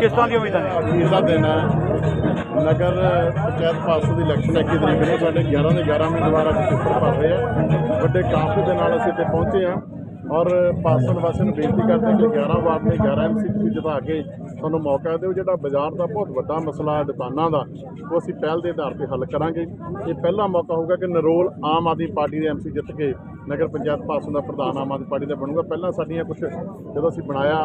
ਕਿਸ ਤਰ੍ਹਾਂ ਦੀ ਉਮੀਦਾਂ ਨੇ? ਅਖੀਰ ਦਾ ਦਿਨ ਹੈ ਨਗਰ ਪੰਚਾਇਤ ਪਾਸੋਂ ਦੀ ਇਲੈਕਸ਼ਨ ਹੈ ਕਿ ਤਰੀਕ ਨੂੰ ਸਾਡੇ 11 ਦੇ 11 ਉਮੀਦਵਾਰ ਅੱਜ ਪੇਪਰ ਭਰ ਰਹੇ ਆ। ਵੱਡੇ ਕਾਫਲੇ ਦੇ ਨਾਲ ਅਸੀਂ ਇੱਥੇ ਪਹੁੰਚੇ ਆ ਔਰ ਪਾਸਨ ਵਾਸੀਆਂ ਨੂੰ ਬੇਨਤੀ ਕਰਦੇ ਹਾਂ ਕਿ 11 ਵਾਰਡ ਦੇ 11 ਐਮਸੀ ਤੁਸੀਂ ਜਿਤਾ ਕੇ ਤੁਹਾਨੂੰ ਮੌਕਾ ਦਿਓ, ਜਿਹੜਾ ਬਾਜ਼ਾਰ ਦਾ ਬਹੁਤ ਵੱਡਾ ਮਸਲਾ ਹੈ, ਦੁਕਾਨਾਂ ਦਾ, ਉਹ ਅਸੀਂ ਪਹਿਲ ਦੇ ਆਧਾਰ ਤੇ ਹੱਲ ਕਰਾਂਗੇ। ਇਹ ਪਹਿਲਾ ਮੌਕਾ ਹੋਊਗਾ ਕਿ ਨਰੋਲ ਆਮ ਆਦਮੀ ਪਾਰਟੀ ਦੇ ਐਮਸੀ ਜਿੱਤ ਕੇ ਨਗਰ ਪੰਚਾਇਤ ਪਾਸੋਂ ਦਾ ਪ੍ਰਧਾਨ ਆਮ ਆਦਮੀ ਪਾਰਟੀ ਦਾ ਬਣੂਗਾ। ਪਹਿਲਾਂ ਸਾਡੀਆਂ ਕੁਝ ਜਦੋਂ ਅਸੀਂ ਬਣਾਇਆ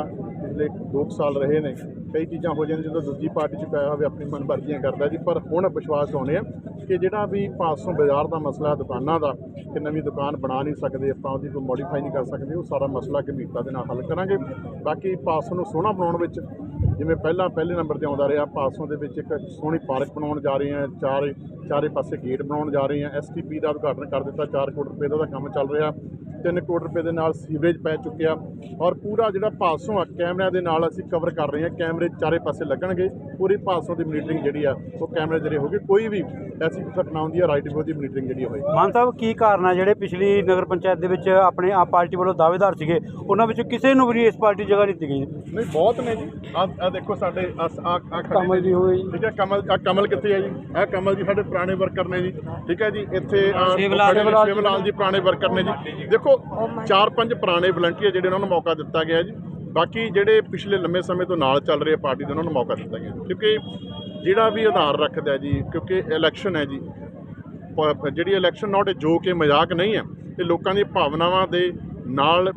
ਪਿਛਲੇ 2 ਸਾਲ ਰਹੇ ਨੇ, ਕਈ ਚੀਜ਼ਾਂ ਹੋ ਜਾਂਦੀਆਂ ਜਦੋਂ ਦੂਜੀ ਪਾਰਟੀ 'ਚ ਪਿਆ ਹੋਵੇ, ਆਪਣੀ ਮਨਮਰਜ਼ੀਆਂ ਕਰਦਾ ਜੀ, ਪਰ ਹੁਣ ਵਿਸ਼ਵਾਸ ਆਉਣੇ ਆ ਕਿ ਜਿਹੜਾ ਵੀ ਪਾਸੋਂ ਬਾਜ਼ਾਰ ਦਾ ਮਸਲਾ, ਦੁਕਾਨਾਂ ਦਾ, ਕਿ ਨਵੀਂ ਦੁਕਾਨ ਬਣਾ ਨਹੀਂ ਸਕਦੇ, ਆਪਾਂ ਉਹਦੀ ਕੋਈ ਮੋਡੀਫਾਈ ਨਹੀਂ ਕਰ ਸਕਦੇ, ਉਹ ਸਾਰਾ ਮਸਲਾ ਗੰਭੀਰਤਾ ਦੇ ਨਾਲ ਹੱਲ ਕਰਾਂਗੇ। ਬਾਕੀ ਪਾਸੋਂ ਨੂੰ ਸੋਹਣਾ ਬਣਾਉਣ ਵਿੱਚ, ਜਿਵੇਂ ਪਹਿਲਾਂ ਪਹਿਲੇ ਨੰਬਰ ਤੇ ਆਉਂਦਾ ਰਿਹਾ, ਪਾਸੋਂ ਦੇ ਵਿੱਚ ਇੱਕ ਸੋਹਣੀ ਪਾਰਕ ਬਣਾਉਣ ਜਾ ਰਹੇ ਹਾਂ, ਚਾਰ, ਚਾਰੇ ਪਾਸੇ ਗੇਟ ਬਣਾਉਣ ਜਾ ਰਹੇ ਹਾਂ ਐਸਟੀਪੀ ਦਾ ਉਦਘਾਟਨ ਕਰ ਦਿੱਤਾ 4 ਕਰੋੜ ਰੁਪਏ ਦਾ ਉਹਦਾ ਕੰਮ ਚੱਲ ਰਿਹਾ। 3 ਕਰੋੜ ਰੁਪਏ ਦੇ ਨਾਲ ਸੀਵਰੇਜ ਪੈ ਚੁੱਕਿਆ ਔਰ ਪੂਰਾ ਜਿਹੜਾ ਪਾਸੋਂ ਆ ਕੈਮਰਿਆਂ ਦੇ ਨਾਲ ਅਸੀਂ ਕਵਰ ਕਰ ਰਹੇ ਹਾਂ। ਕੈਮਰੇ ਚਾਰੇ ਪਾਸੇ ਲੱਗਣਗੇ। ਪੂਰੀ ਪਾਸੋਂ ਦੀ ਮੀਟਿੰਗ ਜਿਹੜੀ ਆ ਉਹ ਕੈਮਰੇ ਜਿਹੜੇ ਹੋਗੇ ਕੋਈ ਵੀ ਐਸੀ ਘਟਨਾ ਹੁੰਦੀ ਆ ਰਾਈਟ ਦੀ ਮੀਟਿੰਗ ਜਿਹੜੀ ਹੋਏ। ਮਾਨ ਸਾਹਿਬ ਕੀ ਕਾਰਨ ਹੈ ਜਿਹੜੇ ਪਿਛਲੀ ਨਗਰ ਪੰਚਾਇਤ ਦੇ ਵਿੱਚ ਆਪਣੇ ਆਪ ਪਾਰਟੀ ਵੱਲੋਂ ਦਾਅਵੇਦਾਰ ਸੀਗੇ? ਉਹਨਾਂ ਵਿੱਚੋਂ ਕਿਸੇ ਨੂੰ ਵੀ ਇਸ ਪਾਰਟੀ ਜਗ੍ਹਾ ਨਹੀਂ ਦਿੱਤੀ ਗਈ। ਨਹੀਂ ਬਹੁਤ ਨੇ ਜੀ। ਆ ਆ ਦੇਖੋ ਸਾਡੇ ਆ ਆ ਆ ਖੜੇ ਕਮਲ। ਜੀ ਹੋਏ ਜੀ। ਠੀਕ ਹੈ ਕਮਲ ਆ ਕਮਲ ਕਿੱਥੇ ਹੈ ਜੀ? ਇਹ ਕਮਲ ਜੀ ਸਾਡੇ ਪੁਰਾਣੇ ਵਰਕਰ ਨੇ ਜੀ। ਠੀਕ ਹੈ ਜੀ ਇੱਥੇ ਆ ਸ਼ਿਵਲਾਲ ਜੀ ਪੁਰਾਣੇ ਵਰਕਰ ਨੇ ਜੀ। ਦੇਖੋ ਚਾਰ ਪੰਜ ਪੁਰਾਣੇ ਵਲੰਟੀਅਰ ਜਿਹੜੇ ਉਹਨਾਂ ਨੂੰ ਮੌਕਾ ਦਿੱਤਾ ਗਿਆ ਜੀ। ਬਾਕੀ ਜਿਹੜੇ ਪਿਛਲੇ ਲੰਮੇ ਸਮੇਂ ਤੋਂ ਨਾਲ ਚੱਲ ਰਹੇ ਪਾਰਟੀ ਦੇ ਉਹਨਾਂ ਨੂੰ ਮੌਕਾ ਦਿੱਤਾ ਗਿਆ ਕਿਉਂਕਿ ਜਿਹੜਾ ਵੀ ਆਧਾਰ ਰੱਖਦਾ ਜੀ ਕਿਉਂਕਿ ਇਲੈਕਸ਼ਨ ਹੈ ਜੀ। ਜਿਹੜੀ ਇਲੈਕਸ਼ਨ ਨਾਟ ਅ ਜੋਕ ਇਹ ਮਜ਼ਾਕ ਨਹੀਂ ਹੈ। ਇਹ ਲੋਕਾਂ ਦੀ ਭਾਵਨਾਵਾਂ ਦੇ ਨਾਲ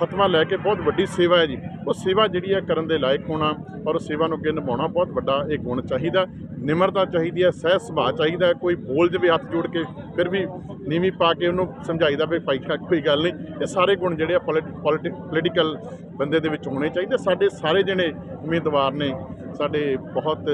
ਫਤਵਾ ਲੈ ਕੇ ਬਹੁਤ ਵੱਡੀ ਸੇਵਾ ਹੈ ਜੀ। ਉਹ ਸੇਵਾ ਜਿਹੜੀ ਹੈ ਕਰਨ ਦੇ ਲਾਇਕ ਹੋਣਾ ਔਰ ਸੇਵਾ ਨੂੰ ਅੱਗੇ ਨਿਭਾਉਣਾ ਬਹੁਤ ਵੱਡਾ ਇਹ ਗੁਣ ਚਾਹੀਦਾ। ਨਿਮਰਤਾ ਚਾਹੀਦੀ ਹੈ, ਸਹਿ ਸੁਭਾਅ ਚਾਹੀਦਾ ਕੋਈ ਬੋਲ ਜਵੇ ਹੱਥ ਜੋੜ ਕੇ ਫਿਰ ਵੀ ਨੀਵੀਂ ਪਾ ਕੇ ਉਹਨੂੰ ਸਮਝਾਈਦਾ ਵੀ ਭਾਈ ਕੋਈ ਗੱਲ ਨਹੀਂ। ਇਹ ਸਾਰੇ ਗੁਣ ਜਿਹੜੇ ਆ ਪੋਲੀਟੀਕਲ ਬੰਦੇ ਦੇ ਵਿੱਚ ਹੋਣੇ ਚਾਹੀਦੇ। ਸਾਡੇ ਸਾਰੇ ਜਿਹੜੇ ਉਮੀਦਵਾਰ ਨੇ, ਸਾਡੇ ਬਹੁਤ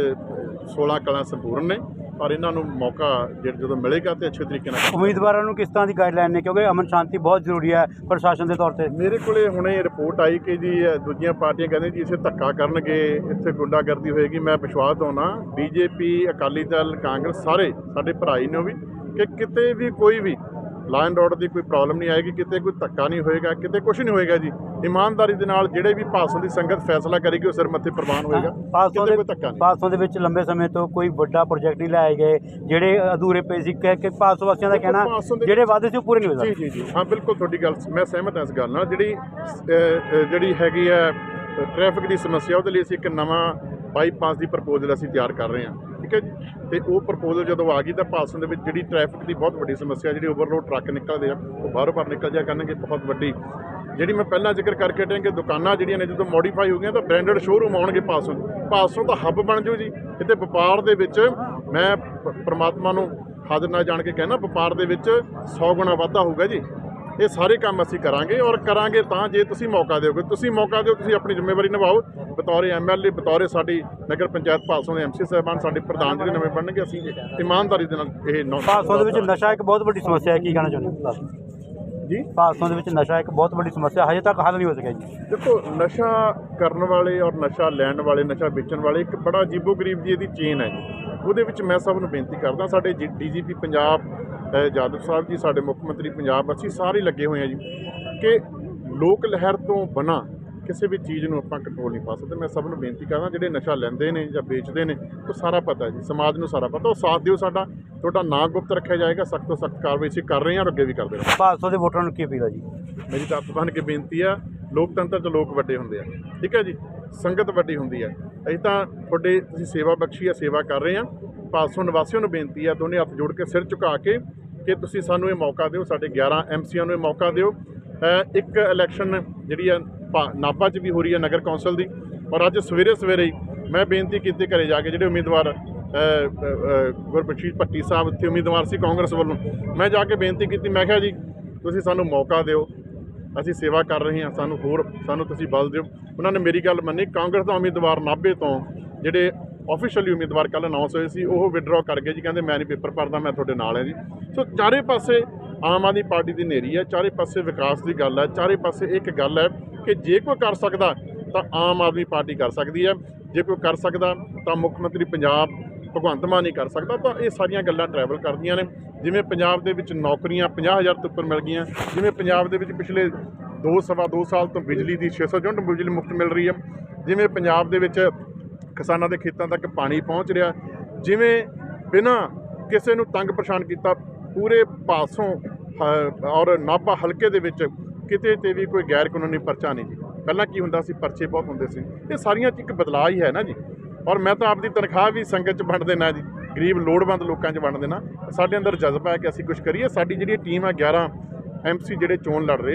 16 ਕਲਾ ਸੰਪੂਰਨ ਨੇ। ਪਰ ਇਹਨਾਂ ਨੂੰ ਮੌਕਾ ਜਿਹੜਾ ਜਦੋਂ ਮਿਲੇਗਾ ਤੇ ਅੱਛੇ ਤਰੀਕੇ ਨਾਲ ਉਮੀਦਵਾਰਾਂ ਨੂੰ ਕਿਸ ਤਰ੍ਹਾਂ ਦੀ ਗਾਈਡਲਾਈਨ ਨੇ? ਕਿਉਂਕਿ ਅਮਨ ਸ਼ਾਂਤੀ ਬਹੁਤ ਜ਼ਰੂਰੀ ਹੈ ਪ੍ਰਸ਼ਾਸਨ ਦੇ ਤੌਰ ਤੇ। ਮੇਰੇ ਕੋਲੇ ਹੁਣੇ ਰਿਪੋਰਟ ਆਈ ਕਿ ਜੀ ਦੂਜੀਆਂ ਪਾਰਟੀਆਂ ਕਹਿੰਦੇ ਜੀ ਇਸੇ ਧੱਕਾ ਕਰਨਗੇ ਇੱਥੇ ਗੁੰਡਾਗਰਦੀ ਹੋਏਗੀ। ਮੈਂ ਵਿਸ਼ਵਾਸ ਦਵਾਉਣਾ ਬੀਜੇਪੀ ਅਕਾਲੀ ਦਲ ਕਾਂਗਰਸ ਸਾਰੇ ਸਾਡੇ ਭਰਾ ਹੀ ਨੇ ਵੀ ਕਿ ਕਿਤੇ ਵੀ ਕੋਈ ਵੀ ਲਾਅ ਐਂਡ ਆਰਡਰ ਦੀ ਕੋਈ ਪ੍ਰੋਬਲਮ ਨਹੀਂ ਆਏਗੀ ਕਿਤੇ ਕੋਈ ਧੱਕਾ ਨਹੀਂ ਹੋਏਗਾ ਕਿਤੇ ਕੁਝ ਨਹੀਂ ਹੋਏਗਾ ਜੀ। ਇਮਾਨਦਾਰੀ ਦੇ ਨਾਲ ਜਿਹੜੇ ਵੀ ਭਾਸ਼ਣ ਦੀ ਸੰਗਤ ਫੈਸਲਾ ਕਰੇਗੀ ਉਹ ਸਿਰ ਮੱਥੇ ਪ੍ਰਵਾਨ ਹੋਏਗਾ। ਪਾਸੋਂ ਦੇ ਕੋਈ ਧੱਕਾ ਨਹੀਂ। ਪਾਸੋਂ ਦੇ ਵਿੱਚ ਲੰਬੇ ਸਮੇਂ ਤੋਂ ਕੋਈ ਵੱਡਾ ਪ੍ਰੋਜੈਕਟ ਨਹੀਂ ਲਾਏ ਗਏ ਜਿਹੜੇ ਅਧੂਰੇ ਪਏ ਸੀ ਕਹਿ ਕੇ ਪਾਸੋਂ ਵਾਸੀਆਂ ਦਾ ਕਹਿਣਾ ਪਾਸੋਂ ਜਿਹੜੇ ਵਾਅਦੇ ਸੀ ਉਹ ਪੂਰੇ ਨਹੀਂ ਹੋਏ ਜੀ ਜੀ ਜੀ। ਹਾਂ ਬਿਲਕੁਲ ਤੁਹਾਡੀ ਗੱਲ ਮੈਂ ਸਹਿਮਤ ਹਾਂ ਇਸ ਗੱਲ ਨਾਲ। ਜਿਹੜੀ ਜਿਹੜੀ ਹੈਗੀ ਹੈ ਟ੍ਰੈਫਿਕ ਦੀ ਸਮੱਸਿਆ ਉਹਦੇ ਲਈ ਅਸੀਂ ਇੱਕ ਨਵਾਂ ਬਾਈਪਾਸ ਦੀ ਪ੍ਰਪੋਜ਼ਲ ਅਸੀਂ ਤਿਆਰ ਕਰ ਰਹੇ ਹਾਂ। ਠੀਕ ਹੈ ਜੀ। ਤੇ ਉਹ ਪ੍ਰਪੋਜ਼ਲ ਜਦੋਂ ਆ ਗਈ ਤਾਂ ਪਾਸਨ ਦੇ ਵਿੱਚ ਜਿਹੜੀ ਟ੍ਰੈਫਿਕ ਦੀ ਬਹੁਤ ਵੱਡੀ ਸਮੱਸਿਆ, ਜਿਹੜੀ ਓਵਰਲੋਡ ਟਰੱਕ ਨਿਕਲਦੇ ਆ, ਉਹ ਬਾਹਰੋਂ ਬਾਹਰ ਨਿਕਲ ਜਾ ਕਰਨਗੇ, ਬਹੁਤ ਵੱਡੀ। ਜਿਹੜੀ ਮੈਂ ਪਹਿਲਾਂ ਜ਼ਿਕਰ ਕਰਕੇ ਹਟਿਆ ਕਿ ਦੁਕਾਨਾਂ ਜਿਹੜੀਆਂ ਨੇ, ਜਦੋਂ ਮੋਡੀਫਾਈ ਹੋ ਗਈਆਂ ਤਾਂ ਬ੍ਰਾਂਡਡ ਸ਼ੋਰੂਮ ਆਉਣਗੇ ਪਾਸੋਂ ਪਾਸੋਂ ਤਾਂ ਹੱਬ ਬਣ ਜਾਊ ਜੀ। ਇੱਥੇ ਵਪਾਰ ਦੇ ਵਿੱਚ ਮੈਂ ਪਰਮਾਤਮਾ ਨੂੰ ਹਾਜ਼ਰ ਨਾ ਜਾਣ ਕੇ ਕਹਿਣਾ, ਵਪਾਰ ਦੇ ਵਿੱਚ 100 ਗੁਣਾ ਵਾਧਾ ਹੋਊਗਾ ਜੀ। ਇਹ ਸਾਰੇ ਕੰਮ ਅਸੀਂ ਕਰਾਂਗੇ ਔਰ ਕਰਾਂਗੇ ਤਾਂ ਜੇ ਤੁਸੀਂ ਮੌਕਾ ਦਿਓਗੇ। ਤੁਸੀਂ ਮੌਕਾ ਦਿਓ ਤੁਸੀਂ ਆਪਣੀ ਜ਼ਿੰਮੇਵਾਰੀ ਨਿਭਾਓ। ਬਤੌਰੇ ਐਮਐਲਏ ਬਤੌਰੇ ਸਾਡੀ ਨਗਰ ਪੰਚਾਇਤ ਪਾਸੋਂ ਦੇ ਐਮਸੀ ਸਾਹਿਬਾਨ ਸਾਡੇ ਪ੍ਰਧਾਨ ਜਿਹੜੇ ਨਵੇਂ ਬਣਨਗੇ ਅਸੀਂ ਇਮਾਨਦਾਰੀ ਦੇ ਨਾਲ ਇਹ ਪਾਸੋਂ ਦੇ ਵਿੱਚ ਨਸ਼ਾ ਇੱਕ ਬਹੁਤ ਵੱਡੀ ਸਮੱਸਿਆ ਹੈ ਕੀ ਕਹਿਣਾ ਚਾਹੁੰਦੇ ਹੋ? ਜੀ? ਪਾਸੋਂ ਦੇ ਵਿੱਚ ਨਸ਼ਾ ਇੱਕ ਬਹੁਤ ਵੱਡੀ ਸਮੱਸਿਆ ਹਜੇ ਤੱਕ ਹੱਲ ਨਹੀਂ ਹੋ ਸਕਿਆ ਜੀ। ਦੇਖੋ ਨਸ਼ਾ ਕਰਨ ਵਾਲੇ ਔਰ ਨਸ਼ਾ ਲੈਣ ਵਾਲੇ ਨਸ਼ਾ ਵੇਚਣ ਵਾਲੇ ਇੱਕ ਬੜਾ ਅਜੀਬੋ-ਗਰੀਬ ਜੀ ਇਹਦੀ ਚੇਨ ਹੈ ਜੀ। ਉਹਦੇ ਵਿੱਚ ਮੈਂ ਸਭ ਨੂੰ ਬੇਨਤੀ ਕਰਦਾ ਸਾਡੇ ਡੀਜੀਪੀ ਪੰਜਾਬ ਜਾਦਵ ਸਾਹਿਬ ਜੀ ਸਾਡੇ ਮੁੱਖ ਮੰਤਰੀ ਪੰਜਾਬ ਅਸੀਂ ਸਾਰੇ ਲੱਗੇ ਹੋਏ ਆ ਜੀ ਕਿ ਲੋਕ ਲਹਿਰ ਤੋਂ ਬਣਾ ਕਿਸੇ ਵੀ ਚੀਜ਼ ਨੂੰ ਆਪਾਂ ਕੰਟਰੋਲ ਨਹੀਂ ਪਾ ਸਕਦੇ। ਮੈਂ ਸਭ ਨੂੰ ਬੇਨਤੀ ਕਰਦਾ ਜਿਹੜੇ ਨਸ਼ਾ ਲੈਂਦੇ ਨੇ ਜਾਂ ਵੇਚਦੇ ਨੇ ਉਹ ਸਾਰਾ ਪਤਾ ਜੀ ਸਮਾਜ ਨੂੰ ਸਾਰਾ ਪਤਾ ਉਹ ਸਾਥ ਦਿਓ ਸਾਡਾ ਤੁਹਾਡਾ ਨਾਂ ਗੁਪਤ ਰੱਖਿਆ ਜਾਏਗਾ ਸਖਤ ਤੋਂ ਸਖਤ ਕਾਰਵਾਈ ਅਸੀਂ ਕਰ ਰਹੇ ਹਾਂ ਔਰ ਅੱਗੇ ਵੀ ਕਰਦੇ ਰਹਾਂਗੇ। ਪਾਸੋਂ ਦੇ ਵੋਟਰਾਂ ਨੂੰ ਕੀ ਅਪੀਲ ਹੈ ਜੀ? ਮੇਰੀ ਤਾਂ ਬੰਨ੍ਹ ਕੇ ਬੇਨਤੀ ਆ ਲੋਕਤੰਤਰ 'ਚ ਲੋਕ ਵੱਡੇ ਹੁੰਦੇ ਆ ਠੀਕ ਹੈ ਜੀ ਸੰਗਤ ਵੱਡੀ ਹੁੰਦੀ ਹੈ। ਅਸੀਂ ਤਾਂ ਤੁਹਾਡੇ ਤੁਸੀਂ ਸੇਵਾ ਬਖਸ਼ੀ ਆ ਸੇਵਾ ਕਰ ਰਹੇ ਆ। ਪਾਸੋਂ ਨਿਵਾਸੀਆਂ ਨੂੰ ਬੇਨਤੀ ਆ ਦੋਨੇ ਹੱਥ ਜੋੜ ਕੇ ਸਿਰ ਝੁਕਾ ਕੇ ਕਿ ਤੁਸੀਂ ਸਾਨੂੰ ਇਹ ਮੌਕਾ ਦਿਓ ਸਾਡੇ 11 ਐਮਸੀਆਂ ਨੂੰ ਇਹ ਮੌਕਾ ਦਿਓ। ਇੱਕ ਇਲੈਕਸ਼ਨ ਜਿਹੜੀ ਆ ਭਾ- ਨਾਭਾ 'ਚ ਵੀ ਹੋ ਰਹੀ ਹੈ ਨਗਰ ਕੌਂਸਲ ਦੀ। ਔਰ ਅੱਜ ਸਵੇਰੇ ਸਵੇਰੇ ਹੀ ਮੈਂ ਬੇਨਤੀ ਕੀਤੀ ਘਰੇ ਜਾ ਕੇ ਜਿਹੜੇ ਉਮੀਦਵਾਰ ਅ, ਗੁਰਬਖਸ਼ੀਸ਼ ਭੱਟੀ ਸਾਹਿਬ ਇੱਥੇ ਉਮੀਦਵਾਰ ਸੀ ਕਾਂਗਰਸ ਵੱਲੋਂ ਮੈਂ ਜਾ ਕੇ ਬੇਨਤੀ ਕੀਤੀ ਮੈਂ ਕਿਹਾ ਜੀ ਤੁਸੀਂ ਸਾਨੂੰ ਮੌਕਾ ਦਿਓ। ਅਸੀਂ ਸੇਵਾ ਕਰ ਰਹੇ ਹਾਂ ਸਾਨੂੰ ਹੋਰ ਸਾਨੂੰ ਤੁਸੀਂ ਬਲ ਦਿਓ। ਉਹਨਾਂ ਨੇ ਮੇਰੀ ਗੱਲ ਮੰਨੀ। ਕਾਂਗਰਸ ਦਾ ਉਮੀਦਵਾਰ ਨਾਭੇ ਤੋਂ ਜਿਹੜੇ ਆਫੀਸ਼ੀਅਲੀ ਉਮੀਦਵਾਰ ਕੱਲ ਅਨਾਉਂਸ ਹੋਏ ਸੀ, ਉਹ ਵਿਡਰਾਅ ਕਰ ਗਏ ਜੀ, ਕਹਿੰਦੇ ਮੈਂ ਨਹੀਂ ਪੇਪਰ ਭਰਦਾ, ਮੈਂ ਤੁਹਾਡੇ ਨਾਲ ਹਾਂ ਜੀ। ਸੋ ਚਾਰੇ ਪਾਸੇ ਆਮ ਆਦਮੀ ਪਾਰਟੀ ਦੀ ਨੇਰੀ ਹੈ, ਚਾਰੇ ਪਾਸੇ ਵਿਕਾਸ ਦੀ ਗੱਲ ਹੈ, ਚਾਰੇ ਪਾਸੇ ਇੱਕ ਗੱਲ ਹੈ ਕਿ ਜੇ ਕੋਈ ਕਰ ਸਕਦਾ, ਤਾਂ ਆਮ ਆਦਮੀ ਪਾਰਟੀ ਕਰ ਸਕਦੀ ਹੈ। ਜੇ ਕੋਈ ਕਰ ਸਕਦਾ, ਤਾਂ ਮੁੱਖ ਮੰਤਰੀ ਪੰਜਾਬ ਭਗਵੰਤ ਮਾਨ ਨਹੀਂ ਕਰ ਸਕਦਾ। ਤਾਂ ਇਹ ਸਾਰੀਆਂ ਗੱਲਾਂ ਟਰੈਵਲ ਕਰਦੀਆਂ ਨੇ। ਜਿਵੇਂ ਪੰਜਾਬ ਦੇ ਵਿੱਚ ਨੌਕਰੀਆਂ 50000 ਤੋਂ ਉੱਪਰ ਮਿਲ ਗਈਆਂ, ਜਿਵੇਂ ਪੰਜਾਬ ਦੇ ਵਿੱਚ ਪਿਛਲੇ ਦੋ ਸਵਾ ਦੋ ਸਾਲ ਤੋਂ ਬਿਜਲੀ ਦੀ 600 ਯੂਨਿਟ ਬਿਜਲੀ ਮੁਫਤ ਮਿਲ ਰਹੀ ਹੈ। ਜਿਵੇਂ ਪੰਜਾਬ ਦੇ ਵਿੱਚ ਕਿਸਾਨਾਂ ਦੇ ਖੇਤਾਂ ਤੱਕ ਪਾਣੀ ਪਹੁੰਚ ਰਿਹਾ, ਜਿਵੇਂ ਬਿਨਾਂ ਕਿਸੇ ਨੂੰ ਤੰਗ ਪਰੇਸ਼ਾਨ ਕੀਤਾ, ਪੂਰੇ ਪਾਸੋਂ ਹ- ਔਰ ਨਾਭਾ ਹਲਕੇ ਦੇ ਵਿੱਚ ਕਿਤੇ ਤੇ ਵੀ ਕੋਈ ਗੈਰ ਕਾਨੂੰਨੀ ਪਰਚਾ ਨਹੀਂ ਜੀ ਪਹਿਲਾਂ ਕੀ ਹੁੰਦਾ ਸੀ, ਪਰਚੇ ਬਹੁਤ ਹੁੰਦੇ ਸੀ। ਇਹ ਸਾਰੀਆਂ 'ਚ ਇੱਕ ਬਦਲਾਅ ਹੀ ਹੈ ਨਾ ਜੀ। ਔਰ ਮੈਂ ਤਾਂ ਆਪਦੀ ਤਨਖਾਹ ਵੀ ਸੰਗਤ 'ਚ ਵੰਡ ਦੇਣਾ ਜੀ। ਗਰੀਬ ਲੋੜਵੰਦ ਲੋਕਾਂ 'ਚ ਵੰਡ ਦੇਣਾ ਸਾਡੇ ਅੰਦਰ ਜਜ਼ਬਾ ਹੈ ਕਿ ਅਸੀਂ ਕੁਝ ਕਰੀਏ। ਸਾਡੀ ਜਿਹੜੀ ਟੀਮ ਹੈ 11 ਐਮਸੀ ਜਿਹੜੇ ਚੋਣ ਲੜ ਰਹੇ